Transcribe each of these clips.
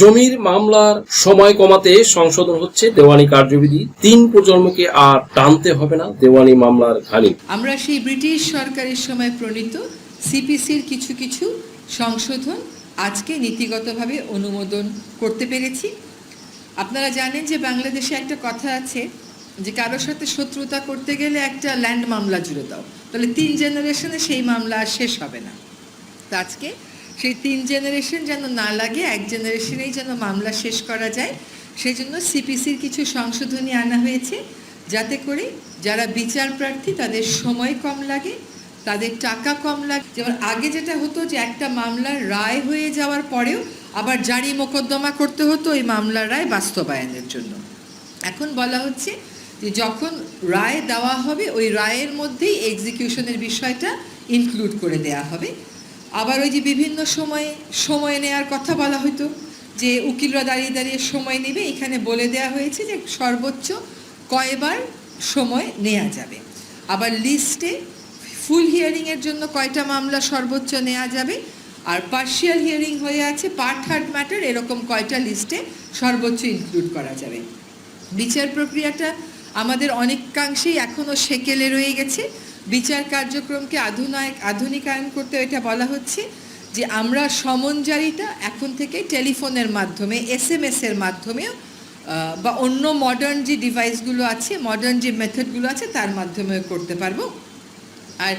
জমির মামলার সময় কমাতে সংশোধন হচ্ছে দেওয়ানি কার্যবিধি। তিন প্রজন্মকে আর টানতে হবে না দেওয়ানি মামলার ঘানি। আমরা সেই ব্রিটিশ সরকারের সময় প্রণীত সিপিসির কিছু কিছু সংশোধন আজকে নীতিগতভাবে অনুমোদন করতে পেরেছি। আপনারা জানেন যে বাংলাদেশে একটা কথা আছে যে কারোর সাথে শত্রুতা করতে গেলে একটা ল্যান্ড মামলা জুড়ে দাও। তাহলে তিন জেনারেশনে সেই মামলা শেষ হবে না। তো আজকে সেই তিন জেনারেশন যেন না লাগে, এক জেনারেশনেই যেন মামলা শেষ করা যায়। সেই জন্য সিপিসির কিছু সংশোধনী আনা হয়েছে, যাতে করে যারা বিচার প্রার্থী তাদের সময় কম লাগে, তাদের টাকা কম লাগে। যেমন আগে যেটা হতো যে একটা মামলার রায় হয়ে যাওয়ার পরেও আবার জারি মোকদ্দমা করতে হতো ওই মামলার রায় বাস্তবায়নের জন্য। এখন বলা হচ্ছে যে যখন রায় দেওয়া হবে, ওই রায়ের মধ্যেই এক্সিকিউশনের বিষয়টা ইনক্লুড করে দেয়া হবে। আবার ওই যে বিভিন্ন সময়ে, সময় নেওয়ার কথা বলা হতো যে উকিলরা দাঁড়িয়ে দাঁড়িয়ে সময় নেবে। এখানে বলে দেয়া হয়েছে যে সর্বোচ্চ কয়বার সময় নেওয়া যাবে। আবার লিস্টে ফুল হিয়ারিংয়ের জন্য কয়টা মামলা সর্বোচ্চ নেওয়া যাবে? আর পার্শিয়াল হিয়ারিং হয়ে আছে পার্ট থার্ড ম্যাটার, এরকম কয়টা লিস্টে সর্বোচ্চ ইনক্লুড করা যাবে। বিচার প্রক্রিয়াটা আমাদের অনেকাংশেই এখনও সেকেলে রয়ে গেছে। বিচার কার্যক্রমকে আধুনায়ক, আধুনিকায়ন করতে এটা বলা হচ্ছে যে আমরা সমনজারিটা এখন থেকে টেলিফোনের মাধ্যমে এস এম এর মাধ্যমেও বা অন্য মডার্ন যে ডিভাইসগুলো আছে মডার্ন যে মেথডগুলো আছে, তার মাধ্যমেও করতে পারব। আর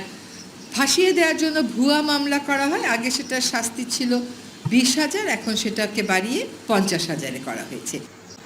ফাঁসিয়ে দেওয়ার জন্য ভুয়া মামলা করা হয়, আগে সেটার শাস্তি ছিল বিশ হাজার, এখন সেটাকে বাড়িয়ে পঞ্চাশ হাজারে করা হয়েছে।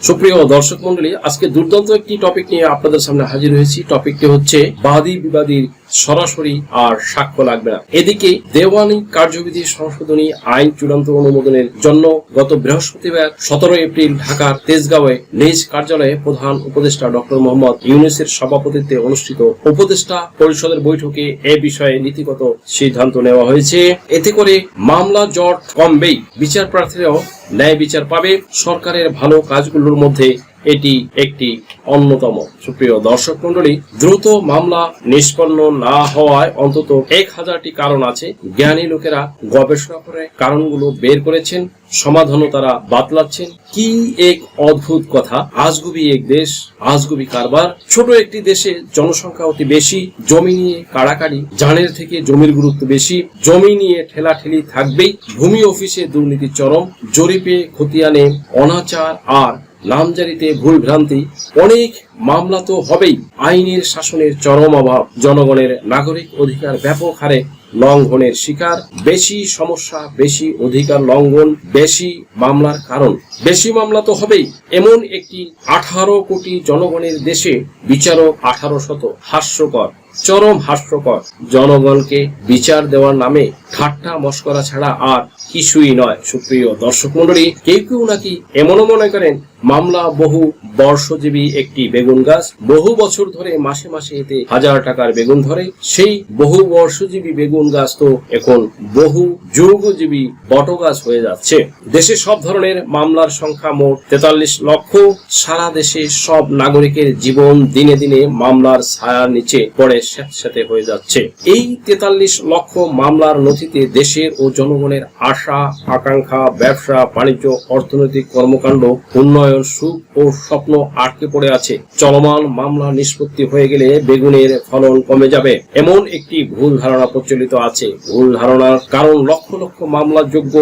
সুপ্রিয় দর্শক মন্ডলী, আজকে দুর্দান্ত একটি টপিক নিয়ে আপনাদের সামনে হাজির হয়েছি। টপিকটি হচ্ছে বাদী বিবাদীর সরাসরি আর সাক্ষ্য লাগবে না। এদিকে দেওয়ানি কার্যবিধি সংশোধনী আইন চূড়ান্ত অনুমোদনের জন্য গত বৃহস্পতিবার সতেরো এপ্রিল ঢাকার তেজগাঁওয়ে নিজ কার্যালয়ে প্রধান উপদেষ্টা ডক্টর মোহাম্মদ ইউনুসের সভাপতিত্বে অনুষ্ঠিত উপদেষ্টা পরিষদের বৈঠকে এ বিষয়ে নীতিগত সিদ্ধান্ত নেওয়া হয়েছে। এতে করে মামলা জট কমবেই। বিচার প্রার্থীরাও ন্যায় বিচার পাবে সরকারের ভালো কাজগুলোর মধ্যে এটি একটি অন্যতম। সুপ্রিয় দর্শক মন্ডলী দ্রুত মামলা নিষ্পন্ন না হওয়ায় অন্তত এক হাজারটি কারণ আছে। জ্ঞানী লোকেরা গবেষণা করে কারণগুলো বের করেছেন, সমাধানও তারা বাতলাচ্ছেন। কি এক অদ্ভুত কথা! আজগুবি এক দেশ, আজগুবি কারবার। ছোট একটি দেশে জনসংখ্যা অতি বেশি, জমি নিয়ে কাড়াকাড়ি, জানের থেকে জমির গুরুত্ব বেশি, জমি নিয়ে ঠেলাঠেলি থাকবেই, ভূমি অফিসে দুর্নীতি চরম, জরিপে খতিয়ানে অনাচার আর নামজারিতে ভুল ভ্রান্তি অনেক মামলা তো হবেই। আইনের শাসনের চরম অভাব। জনগণের নাগরিক অধিকার ব্যাপক হারে লঙ্ঘনের শিকার। বেশি সমস্যা, বেশি অধিকার লঙ্ঘন, বেশি মামলার কারণ। বেশি মামলা তো হবেই। এমন একটি আঠারো কোটি জনগণের দেশে বিচারক আঠারো শত হাস্যকর, চরম হাস্যকর। জনগণকে বিচার দেওয়ার নামে ঠাট্টা মস্করা ছাড়া আর কিছুই নয়। সুপ্রিয় দর্শক মন্ডলী কেউ কেউ নাকি এমনও মনে করেন, মামলা বহু বর্ষজীবী একটি বেগুন গাছ বহু বছর ধরে মাসে মাসে এতে হাজার টাকার বেগুন ধরে। সেই বহু বর্ষজীবী বেগুন গাছ তো এখন বহু যুগজীবী বট গাছ হয়ে যাচ্ছে। দেশে সব ধরনের মামলার সংখ্যা মোট তেতাল্লিশ লক্ষ। সারা দেশে সব নাগরিকের জীবন দিনে দিনে মামলার ছায়ার নিচে পড়ে স্যাঁতস্যাঁতে হয়ে যাচ্ছে। এই তেতাল্লিশ লক্ষ মামলার নথিতে দেশের ও জনগণের আশা, আকাঙ্ক্ষা, ব্যবসা, বাণিজ্য, অর্থনৈতিক কর্মকাণ্ড, উন্নয়ন, সুখ ও স্বপ্ন আটকে পড়ে আছে। চলমান মামলা নিষ্পত্তি হয়ে গেলে বেগুনের ফলন কমে যাবে। এমন একটি ভুল ধারণা প্রচলিত আছে। ভুল ধারণার কারণ লক্ষ লক্ষ মামলাযোগ্য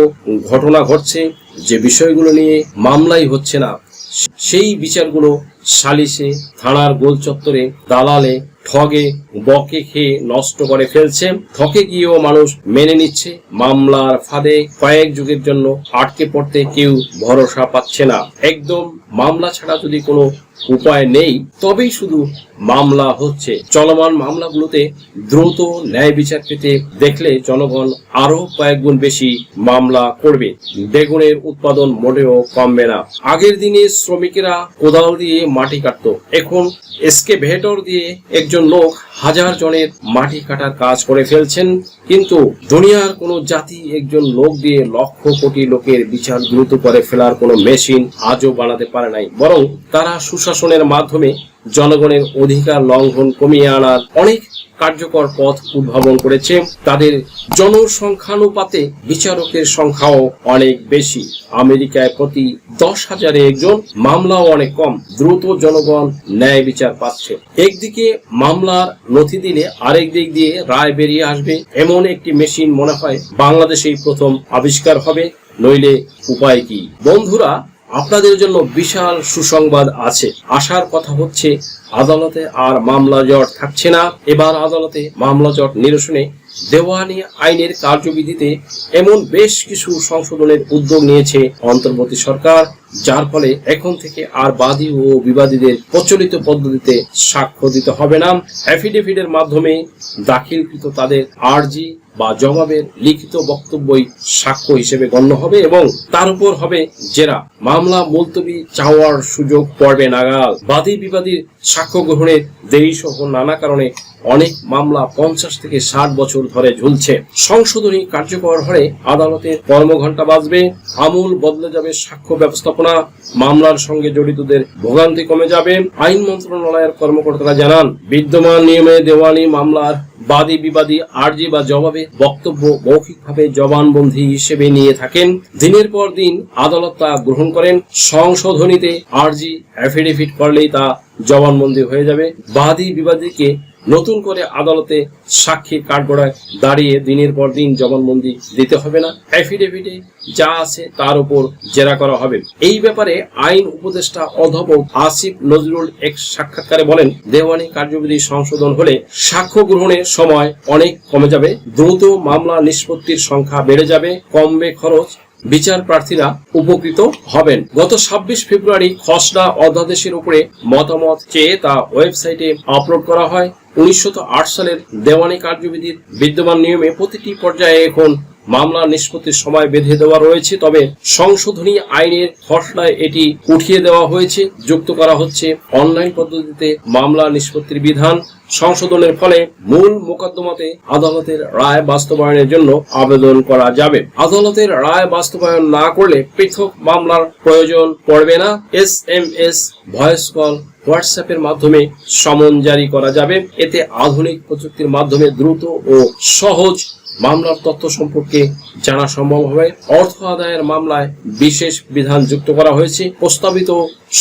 ঘটনা ঘটছে। যে বিষয়গুলো নিয়ে মামলাই হচ্ছে না, সেই বিচারগুলো সালিসে থানার গোল চত্বরে, দালালে, ঠগে, বকে খেয়ে নষ্ট করে ফেলছে। ঠকে গিয়েও মানুষ মেনে নিচ্ছে। মামলার ফাঁদে কয়েক যুগের জন্য আটকে পড়তে কেউ ভরসা পাচ্ছে না। একদম মামলা ছাড়া যদি কোনো উপায় নেই, তবেই শুধু মামলা হচ্ছে। চলমান মামলাগুলোতে দ্রুত ন্যায় বিচার পেতে দেখলে জনগণ আরও কয়েক গুণ বেশি মামলা করবে। বেগুনের উৎপাদন মোটেও কমবে না। আগের দিনে শ্রমিকেরা কোদাল দিয়ে মাটি কাটতো। এখন এসকেভেটর দিয়ে একজন লোক হাজার জনের মাটি কাটার কাজ করে ফেলছেন। কিন্তু দুনিয়ার কোনো জাতি একজন লোক দিয়ে লক্ষ কোটি লোকের বিচার দ্রুত করে ফেলার কোনো মেশিন আজও বানাতে পারে নাই। বরং তারা সুশাসন সুশাসনের মাধ্যমে জনগণের অধিকার লঙ্ঘন কমিয়ে আনার অনেক কার্যকর পথ উদ্ভাবন করেছে। তাদের জনসংখ্যানুপাতে বিচারকের সংখ্যাও অনেক বেশি। আমেরিকায় প্রতি দশ হাজারে একজন, মামলাও অনেক কম। দ্রুত জনগণ ন্যায় বিচার পাচ্ছে। একদিকে মামলার নথি দিলে আরেক দিক দিয়ে রায় বেরিয়ে আসবে। এমন একটি মেশিন মনে হয় বাংলাদেশেই প্রথম আবিষ্কার হবে। নইলে উপায় কি? বন্ধুরা আপনাদের জন্য বিশাল সুসংবাদ আছে। আসার কথা হচ্ছে আদালতে আর মামলা জট থাকছে না। এবার আদালতে মামলা জট নিরসনে দেওয়ানি আইনের কার্যবিধিতে এমন বেশ কিছু সংশোধনের উদ্যোগ নিয়েছে অন্তর্বর্তী সরকার, যার ফলে এখন থেকে আর বাদী ও বিবাদীদের প্রচলিত পদ্ধতিতে সাক্ষ্য দিতে হবে না। অ্যাফিডেভিটের মাধ্যমে দাখিলকৃত তাদের আর্জি বা জবাবের লিখিত বক্তব্যই সাক্ষ্য হিসেবে গণ্য হবে এবং তার উপর হবে জেরা। মামলা মুলতবি চাওয়ার সুযোগ পড়বে নাগাল। বাদী বিবাদীর সাক্ষ্য গ্রহণের দেরি সহ নানা কারণে অনেক মামলা পঞ্চাশ থেকে ষাট বছর ধরে ঝুলছে। সংশোধনী কার্যকর হলে আদালতের কর্মঘণ্টা বাজবে, আমূল বদলে যাবে সাক্ষ্য ব্যবস্থাপনা, মামলার সঙ্গে জড়িতদের ভোগান্তি কমে যাবে, আইন মন্ত্রণালয়ের কর্মকর্তারা জানান, বিদ্যমান নিয়মে দেওয়ানি মামলার বাদী বিবাদী আর্জি বা জবাবে বক্তব্য মৌখিকভাবে জবানবন্দি হিসেবে নিয়ে থাকেন। দিনের পর দিন আদালত তা গ্রহণ করেন। সংশোধনীতে আর্জি অ্যাফিডেভিট করলেই তা জবানবন্দি হয়ে যাবে। বাদী বিবাদীকে নতুন করে আদালতে সাক্ষীর কাঠগড়ায় দাঁড়িয়ে দিনের পর দিন জবানবন্দি দিতে হবে না। অ্যাফিডেভিটে যা আছে তার উপর জেরা করা হবে। এই ব্যাপারে আইন উপদেষ্টা অধ্যাপক আসিফ নজরুল এক সাক্ষাৎকারে বলেন, দেওয়ানি কার্যবিধি সংশোধন হলে সাক্ষ্য গ্রহণের সময় অনেক কমে যাবে। দ্রুত মামলা নিষ্পত্তির সংখ্যা বেড়ে যাবে। কমবে খরচ। বিচার প্রার্থীরা উপকৃত হবেন। গত ছাব্বিশ ফেব্রুয়ারি খসড়া অধ্যাদেশের উপরে মতামত চেয়ে তা ওয়েবসাইটে আপলোড করা হয়। উনিশশো আট সালের দেওয়ানি কার্যবিধির বিদ্যমান নিয়মে প্রতিটি পর্যায়ে এখন মামলা নিষ্পত্তির সময় বেঁধে দেওয়া রয়েছে, তবে সংশোধনী আইনের খসড়ায় এটি উঠিয়ে দেওয়া হয়েছে। যুক্ত করা হচ্ছে অনলাইন পদ্ধতিতে মামলা নিষ্পত্তির বিধান। সংশোধনের ফলে মূল মোকদ্দমাতে আদালতের রায় বাস্তবায়নের জন্য আবেদন করা যাবে। আদালতের রায় বাস্তবায়ন না করলে পৃথক মামলার প্রয়োজন পড়বে না। S M S, voice call, হোয়াটসঅ্যাপের মাধ্যমে সমন জারি করা যাবে। এতে আধুনিক প্রযুক্তির মাধ্যমে দ্রুত ও সহজ মামলার তথ্য সম্পর্কে জানা সম্ভব হবে। অর্থ আদায়ের মামলায় বিশেষ বিধান যুক্ত করা হয়েছে। প্রস্তাবিত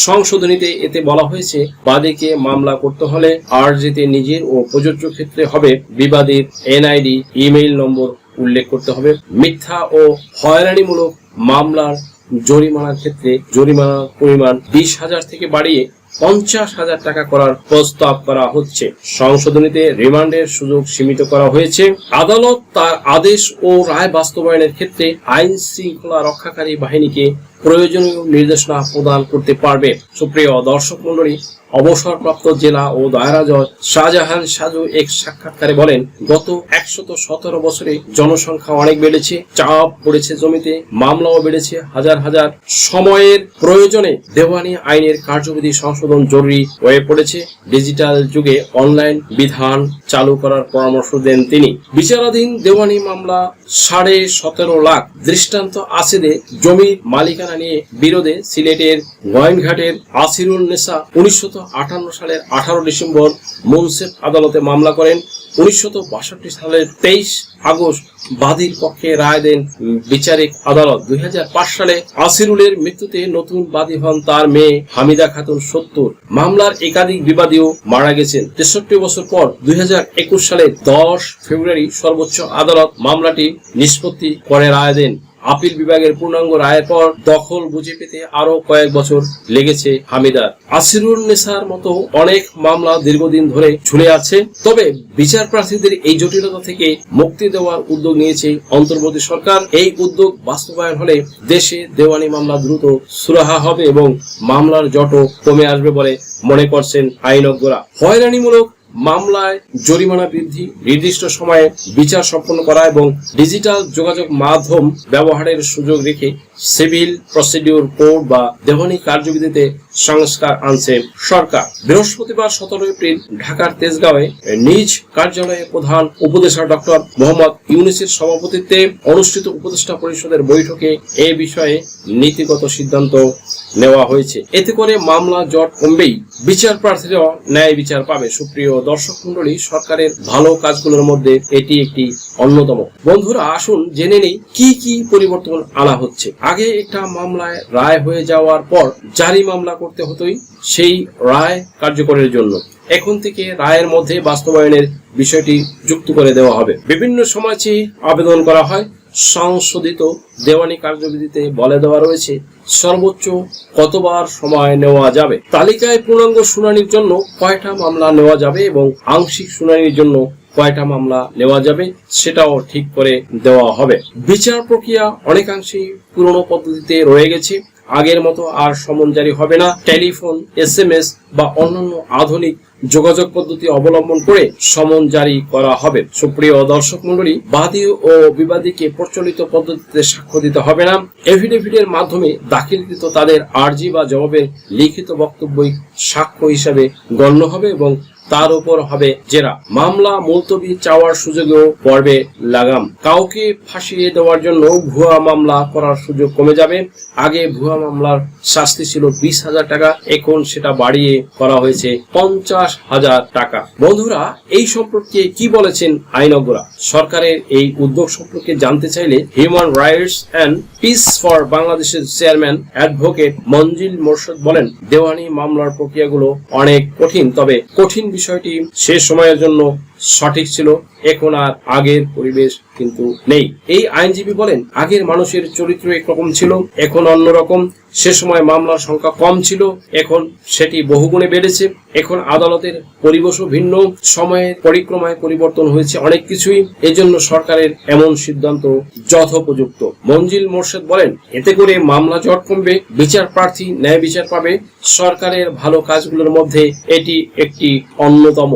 সংশোধনীতে এতে বলা হয়েছে, বাদীকে মামলা করতে হলে আর্জিতে নিজের ও প্রযোজ্য ক্ষেত্রে হবে বিবাদীর এনআইডি, ইমেইল নম্বর উল্লেখ করতে হবে। মিথ্যা ও হয়রানিমূলক মামলার জরিমানার ক্ষেত্রে জরিমানার পরিমাণ বিশ হাজার থেকে বাড়িয়ে পঞ্চাশ হাজার টাকা করার প্রস্তাব করা হচ্ছে। সংশোধনীতে রিমান্ডের সুযোগ সীমিত করা হয়েছে। আদালত তার আদেশ ও রায় বাস্তবায়নের ক্ষেত্রে আইন শৃঙ্খলা রক্ষাকারী বাহিনীকে প্রয়োজনীয় নির্দেশনা প্রদান করতে পারবে। সুপ্রিয় দর্শক মন্ডলী অবসরপ্রাপ্ত জেলা ও দায়রা জজ শাহজাহান সাজু এক সাক্ষাৎকারে বলেন, গত একশত সতেরো বছরে জনসংখ্যা অনেক বেড়েছে, চাপ পড়েছে জমিতে, মামলাও বেড়েছে, হাজার হাজার সময়ের প্রয়োজনে দেওয়ানি আইনের কার্যবিধি সংশোধন জরুরি হয়ে পড়েছে। ডিজিটাল যুগে অনলাইন বিধান চালু করার পরামর্শ দেন তিনি। বিচারাধীন দেওয়ানি মামলা সাড়ে সতেরো লাখ দৃষ্টান্ত আসিদে জমির মালিকানা নিয়ে বিরোধে সিলেটের নয়নঘাটের আসিরুল নেসা উনিশশো আটান্ন সালের আঠারো ডিসেম্বর মুনসেফ আদালতে মামলা করেন। উনিশশো বাষট্টি সালের তেইশ আগস্ট বাদীর পক্ষে রায় দেন বিচারিক আদালত। দুই সালে আসিরুলের মৃত্যুতে নতুন বাদী হন তার মেয়ে হামিদা খাতুন সত্তর। মামলার একাধিক বিবাদীও মারা গেছেন। তেষট্টি বছর পর দুই হাজার একুশ সালে দশ ফেব্রুয়ারি সর্বোচ্চ আদালত মামলাটি নিষ্পত্তি করে রায় দেন। আপিল বিভাগের পূর্ণাঙ্গ রায়ের পর দখল বুঝে পেতে আরও কয়েক বছর লেগেছে হামিদার। আসিরুল নেসার মতো অনেক মামলা দীর্ঘদিন ধরে ঝুলে আছে। তবে বিচার প্রার্থীদের এই জটিলতা থেকে মুক্তি দেওয়ার উদ্যোগ নিয়েছে অন্তর্বর্তী সরকার। এই উদ্যোগ বাস্তবায়ন হলে দেশে দেওয়ানি মামলা দ্রুত সুরাহা হবে এবং মামলার জটও কমে আসবে বলে মনে করছেন আইনজ্ঞরা। হয়রানিমূলক মামলায় জরিমানা বৃদ্ধি, নির্দিষ্ট সময়ে বিচার সম্পন্ন করা এবং ডিজিটাল যোগাযোগ মাধ্যম ব্যবহারের সুযোগ রেখে সিভিল প্রসিডিউর কোড বা দেহনী কার্যবিধিতে সংস্কার আনছে সরকার। বৃহস্পতিবার সতেরো এপ্রিল ঢাকার তেজগাঁওয়ে নিজ কার্যালয়ে প্রধান উপদেষ্টা ডক্টর মোহাম্মদ ইউনিসের সভাপতিত্বে অনুষ্ঠিত উপদেষ্টা পরিষদের বৈঠকে এ বিষয়ে নীতিগত সিদ্ধান্ত নেওয়া হয়েছে। এতে করে মামলা জট কমবেই বিচার প্রার্থীরাও ন্যায় বিচার পাবে। সুপ্রিয় দর্শক মন্ডলী সরকারের ভালো কাজগুলোর মধ্যে এটি একটি অন্যতম। বন্ধুরা, আসুন জেনে নেই কি কি পরিবর্তন আনা হচ্ছে। আগে একটা মামলায় রায় হয়ে যাওয়ার পর জারি মামলা করতে হতোই সেই রায় কার্যকরের জন্য। এখন থেকে রায়ের মধ্যে বাস্তবায়নের বিষয়টি যুক্ত করে দেওয়া হবে। বিভিন্ন চেয়ে আবেদন করা হয়। সংশোধিত দেওয়ানি কার্যবিধিতে বলে দেওয়া রয়েছে, সর্বোচ্চ কতবার সময় নেওয়া যাবে? তালিকায় পূর্ণাঙ্গ শুনানির জন্য কয়টা মামলা নেওয়া যাবে এবং আংশিক শুনানির জন্য কয়টা মামলা নেওয়া যাবে সেটাও ঠিক করে দেওয়া হবে। বিচার প্রক্রিয়া অনেকাংশেই পুরনো পদ্ধতিতে রয়ে গেছে। আগের মতো আর সমন জারি হবে না। টেলিফোন, এসএমএস বা অন্যান্য আধুনিক যোগাযোগ পদ্ধতি অবলম্বন করে সমন জারি করা হবে। সুপ্রিয় দর্শক মন্ডলী বাদী ও বিবাদীকে প্রচলিত পদ্ধতিতে সাক্ষ্য দিতে হবে না। এফিডেভিটের মাধ্যমে দাখিলকৃত তাদের আর্জি বা জবাবের লিখিত বক্তব্যই সাক্ষ্য হিসাবে গণ্য হবে এবং তার উপর হবে জেরা। মামলা মুলতবি চাওয়ার সুযোগেও পড়বে লাগাম। কাউকে ফাঁসিয়ে দেওয়ার জন্য ভুয়া মামলা করার সুযোগ কমে যাবে। আগে ভুয়া মামলার শাস্তি ছিল বিশ হাজার টাকা, এখন সেটা বাড়িয়ে করা হয়েছে পঞ্চাশ হাজার টাকা। বন্ধুরা, এই সম্পর্কে কি বলেছেন আইনজ্ঞরা? সরকারের এই উদ্যোগ সম্পর্কে জানতে চাইলে human rights and peace for বাংলাদেশের চেয়ারম্যান অ্যাডভোকেট মঞ্জিল মোর্শেদ বলেন, দেওয়ানি মামলার প্রক্রিয়াগুলো অনেক কঠিন, তবে কঠিন বিষয়টি শেষ সময়ের জন্য সঠিক ছিল, এখন আর আগের পরিবেশ কিন্তু নেই। এই আইনজীবী বলেন, আগের মানুষের চরিত্র একরকম ছিল, এখন অন্যরকম সে সময় মামলার সংখ্যা কম ছিল, এখন সেটি বহুগুণে বেড়েছে। এখন আদালতের পরিবেশও ভিন্ন, সময়ের পরিক্রমায় পরিবর্তন হয়েছে অনেক কিছুই। এজন্য সরকারের এমন সিদ্ধান্ত যথোপযুক্ত। মঞ্জিল মোর্শেদ বলেন, এতে করে মামলা জট কমবে, বিচার প্রার্থী ন্যায় বিচার পাবে। সরকারের ভালো কাজগুলোর মধ্যে এটি একটি অন্যতম।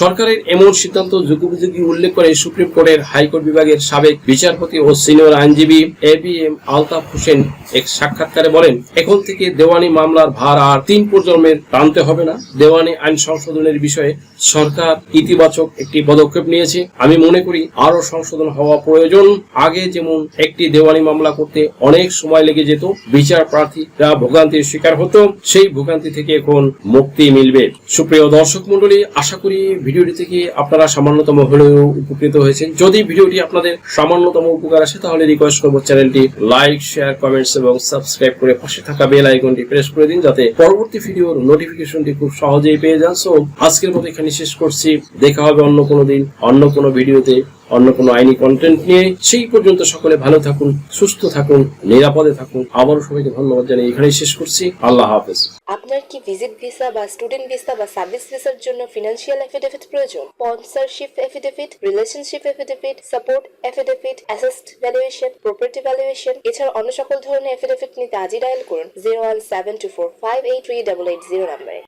সরকারের এমন সিদ্ধান্ত যুগোপযোগী উল্লেখ করে সুপ্রিম কোর্টের হাইকোর্ট বিভাগের সাবেক বিচারপতি ও সিনিয়র আইনজীবী A B M Altaf Hossain এক সাক্ষাৎকারে বলেন, এখন থেকে দেওয়ানি মামলার ভার আর তিন প্রজন্মের টানতে হবে না। দেওয়ানি আইন সংশোধনের বিষয়ে সরকার ইতিবাচক একটি পদক্ষেপ নিয়েছে। আমি মনে করি আরও সংশোধন হওয়া প্রয়োজন। আগে যেমন একটি দেওয়ানি মামলা করতে অনেক সময় লেগে যেত, বিচার প্রার্থীরা ভোগান্তির শিকার হতো, সেই ভোগান্তি থেকে এখন মুক্তি মিলবে। সুপ্রিয় দর্শক মন্ডলী আশা করি ভিডিওটি থেকে আপনারা সামান্যতম হলেও উপকৃত হয়েছেন। যদি ভিডিওটি আপনাদের সামান্যতম উপকার আসে, তাহলে রিকোয়েস্ট করব চ্যানেলটি লাইক শেয়ার কমেন্টস এবং সাবস্ক্রাইব করে পাশে থাকা বেল আইকনটি প্রেস করে দিন, যাতে পরবর্তী ভিডিওর নোটিফিকেশনটি খুব সহজেই পেয়ে যান। সো আজকের মতো এখানে শেষ করছি। দেখা হবে অন্য কোনো দিন, অন্য কোনো ভিডিওতে। অন্য কোনো আইনি কন্টেন্ট নিয়ে, সেই পর্যন্ত সকলে ভালো থাকুন, সুস্থ থাকুন, নিরাপদে থাকুন। আবারও সবাইকে ধন্যবাদ জানিয়ে এখানেই শেষ করছি। আল্লাহ হাফেজ। আপনার কি ভিজিট ভিসা বা স্টুডেন্ট ভিসা বা সার্ভিস ভিসার জন্য ফিনান্সিয়াল এফিডেভিট প্রয়োজন? Sponsorship affidavit relationship affidavit support affidavit asset valuation property valuation এছাড়া অন্য সকল ধরনের এফিডেভিট নিতে আজই ডায়াল করুন। Zero one seven two four five eight three double eight zero নাম্বারে